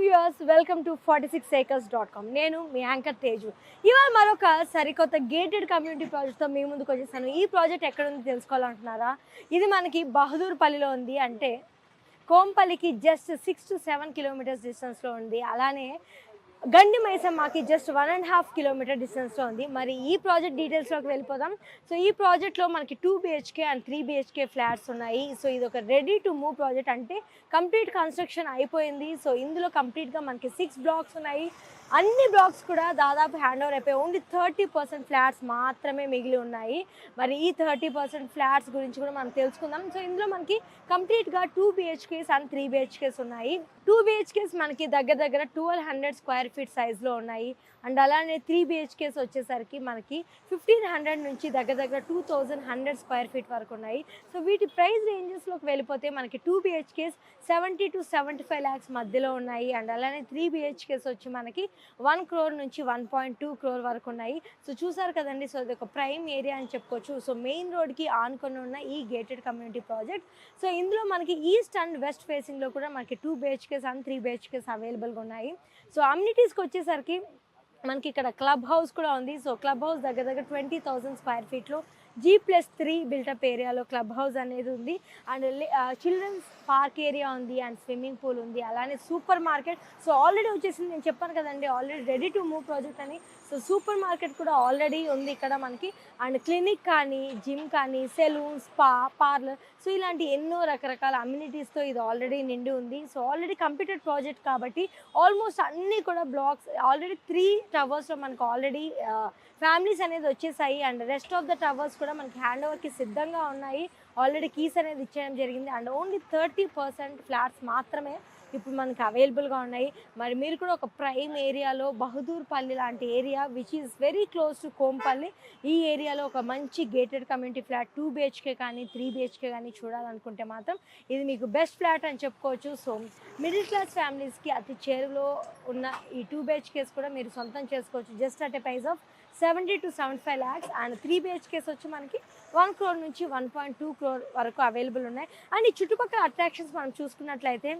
Viewers welcome to forty six acres dot com నేను మీ anchor Teju. ఇవాళ మరొక సరికొత్త గేటెడ్ కమ్యూనిటీ ప్రాజెక్ట్తో మీ ముందుకు వచ్చేసాను. ఈ ప్రాజెక్ట్ ఎక్కడ ఉంది తెలుసుకోవాలంటున్నారా? ఇది మనకి బహదూర్పల్లిలో ఉంది. అంటే కోంపల్లికి just six to seven kilometres డిస్టెన్స్లో ఉంది. అలానే Gandi మైసమ్మకి just one and half kilometre డిస్టెన్స్లో ఉంది. మరి ఈ ప్రాజెక్ట్ డీటెయిల్స్లోకి వెళ్ళిపోదాం. సో ఈ ప్రాజెక్ట్లో మనకి two BHK and three BHK flats ఉన్నాయి. సో ఇది ఒక రెడీ టు మూవ్ ప్రాజెక్ట్ అంటే కంప్లీట్ కన్స్ట్రక్షన్ అయిపోయింది. సో ఇందులో కంప్లీట్గా మనకి సిక్స్ బ్లాక్స్ ఉన్నాయి. అన్ని బ్లాక్స్ కూడా దాదాపు హ్యాండ్ ఓవర్ అయిపోయి ఓన్లీ థర్టీ పర్సెంట్ ఫ్లాట్స్ మాత్రమే మిగిలి ఉన్నాయి. మరి ఈ థర్టీ పర్సెంట్ ఫ్లాట్స్ గురించి కూడా మనం తెలుసుకుందాం. సో ఇందులో మనకి కంప్లీట్గా two BHKs and three BHKs ఉన్నాయి. టూ బిహెచ్కేస్ మనకి దగ్గర దగ్గర ట్వెల్వ్ హండ్రెడ్ స్క్వేర్ ఫీట్ సైజ్లో ఉన్నాయి. అండ్ అలానే త్రీ బిహెచ్కేస్ వచ్చేసరికి మనకి ఫిఫ్టీన్ హండ్రెడ్ నుంచి దగ్గర దగ్గర two thousand hundred square feet వరకు ఉన్నాయి. సో వీటి ప్రైస్ రేంజెస్లోకి వెళ్ళిపోతే మనకి two BHKs seventy to seventy five lakhs మధ్యలో ఉన్నాయి. అండ్ అలానే త్రీ బిహెచ్కేస్ వచ్చి మనకి వన్ క్రోర్ నుంచి వన్ పాయింట్ టూ క్రోర్ వరకు ఉన్నాయి. సో చూసారు కదండి సో ఇది ఒక ప్రైమ్ ఏరియా అని చెప్పుకోవచ్చు. సో మెయిన్ రోడ్కి ఆనుకొని ఉన్న ఈ గేటెడ్ కమ్యూనిటీ ప్రాజెక్ట్ సో ఇందులో మనకి ఈస్ట్ అండ్ వెస్ట్ ఫేసింగ్లో కూడా మనకి two BHKs and three BHKs అవైలబుల్గా ఉన్నాయి. సో అమ్యూనిటీస్కి వచ్చేసరికి మనకి ఇక్కడ క్లబ్ హౌస్ కూడా ఉంది. సో క్లబ్ హౌస్ దగ్గర దగ్గర twenty thousand square ఫీట్లో G plus three built up ఏరియాలో క్లబ్ హౌస్ అనేది ఉంది. అండ్ చిల్డ్రన్స్ పార్క్ ఏరియా ఉంది అండ్ స్విమ్మింగ్ పూల్ ఉంది. అలానే సూపర్ మార్కెట్. సో ఆల్రెడీ వచ్చేసింది. నేను చెప్పాను కదండి already ready to move project అని. సో సూపర్ మార్కెట్ కూడా ఆల్రెడీ ఉంది ఇక్కడ మనకి. అండ్ క్లినిక్ కానీ జిమ్ కానీ సెలూన్ స్పా పార్లర్. సో ఇలాంటి ఎన్నో రకరకాల అమ్యూనిటీస్తో ఇది ఆల్రెడీ నిండి ఉంది. సో ఆల్రెడీ కంప్లీటెడ్ ప్రాజెక్ట్ కాబట్టి ఆల్మోస్ట్ అన్నీ కూడా బ్లాక్స్ ఆల్రెడీ త్రీ టవర్స్లో మనకు ఆల్రెడీ ఫ్యామిలీస్ అనేది వచ్చేసాయి. And rest of the towers కూడా మనకి హ్యాండ్ ఓవర్కి సిద్ధంగా ఉన్నాయి. ఆల్రెడీ కీస్ అనేది ఇచ్చేయడం జరిగింది. And only thirty percent flats మాత్రమే ఇప్పుడు మనకి అవైలబుల్గా ఉన్నాయి. మరి మీరు కూడా ఒక ప్రైమ్ ఏరియాలో బహదూర్పల్లి లాంటి area which is very close to Kompally ఈ ఏరియాలో ఒక మంచి gated community flat two BHK కానీ త్రీ బిహెచ్కే కానీ చూడాలనుకుంటే మాత్రం ఇది మీకు బెస్ట్ ఫ్లాట్ అని చెప్పుకోవచ్చు. సో మిడిల్ క్లాస్ ఫ్యామిలీస్కి అతి చేరులో ఉన్న ఈ టూ బిహెచ్కేస్ కూడా మీరు సొంతం చేసుకోవచ్చు. Just at a price of seventy two seventy five lakhs and three BHKs వచ్చి మనకి వన్ క్రోర్ నుంచి వన్ పాయింట్ టూ క్రోర్ వరకు అవైలబుల్ ఉన్నాయి. అండ్ ఈ చుట్టుపక్కల అట్రాక్షన్స్ మనం చూసుకున్నట్లయితే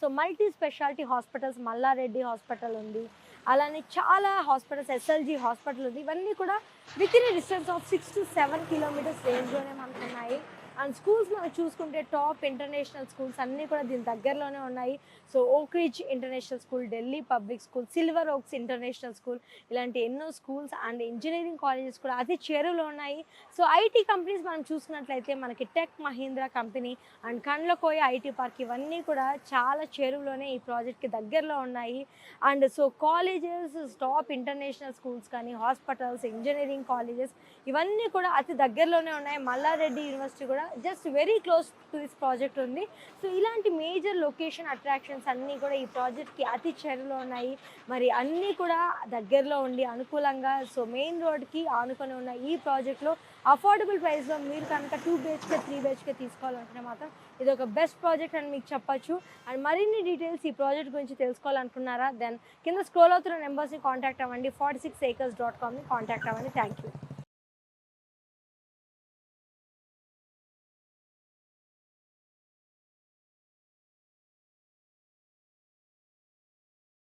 so multi speciality hospitals Malla Reddy hospital ఉంది. అలానే చాలా హాస్పిటల్స్ ఎస్ఎల్జీ హాస్పిటల్ ఉంది. ఇవన్నీ కూడా with in distance of six to seven kilometres రేంజ్లోనే మనకు ఉన్నాయి అండ్ స్కూల్స్ మనం చూసుకుంటే టాప్ ఇంటర్నేషనల్ స్కూల్స్ అన్నీ కూడా దీని దగ్గరలోనే ఉన్నాయి. So Oakridge international school Delhi public school Silver Oaks international school ఇలాంటి ఎన్నో స్కూల్స్ అండ్ ఇంజనీరింగ్ కాలేజెస్ కూడా అతి చేరులో ఉన్నాయి. సో ఐటీ కంపెనీస్ మనం చూసుకున్నట్లయితే మనకి tech Mahindra company and Kandlakoya IT park ఇవన్నీ కూడా చాలా చేరువలోనే ఈ ప్రాజెక్ట్కి దగ్గరలో ఉన్నాయి. And so colleges top international schools కానీ హాస్పిటల్స్ ఇంజనీరింగ్ కాలేజెస్ ఇవన్నీ కూడా అతి దగ్గరలోనే ఉన్నాయి. మల్లారెడ్డి యూనివర్సిటీ కూడా just very close to this project ఉంది. సో ఇలాంటి మేజర్ లొకేషన్ అట్రాక్షన్స్ అన్నీ కూడా ఈ ప్రాజెక్ట్కి అతి చేరులో ఉన్నాయి. మరి అన్నీ కూడా దగ్గరలో ఉండి అనుకూలంగా సో మెయిన్ రోడ్కి ఆనుకొని ఉన్న ఈ ప్రాజెక్ట్లో అఫోర్డబుల్ ప్రైస్లో మీరు కనుక టూ బిహెచ్కే త్రీ బిహెచ్కే తీసుకోవాలనుకుంటే మాత్రం ఇది ఒక బెస్ట్ ప్రాజెక్ట్ అని మీకు చెప్పొచ్చు. అండ్ మరిన్ని డీటెయిల్స్ ఈ ప్రాజెక్ట్ గురించి తెలుసుకోవాలనుకున్నారా దెన్ కింద స్క్రోల్ అవుతున్న నెంబర్స్ని కాంటాక్ట్ అవ్వండి. ఫార్టీ సిక్స్ ఏకర్స్ డాట్ కామ్ని కాంటాక్ట్ అవ్వండి. Thank you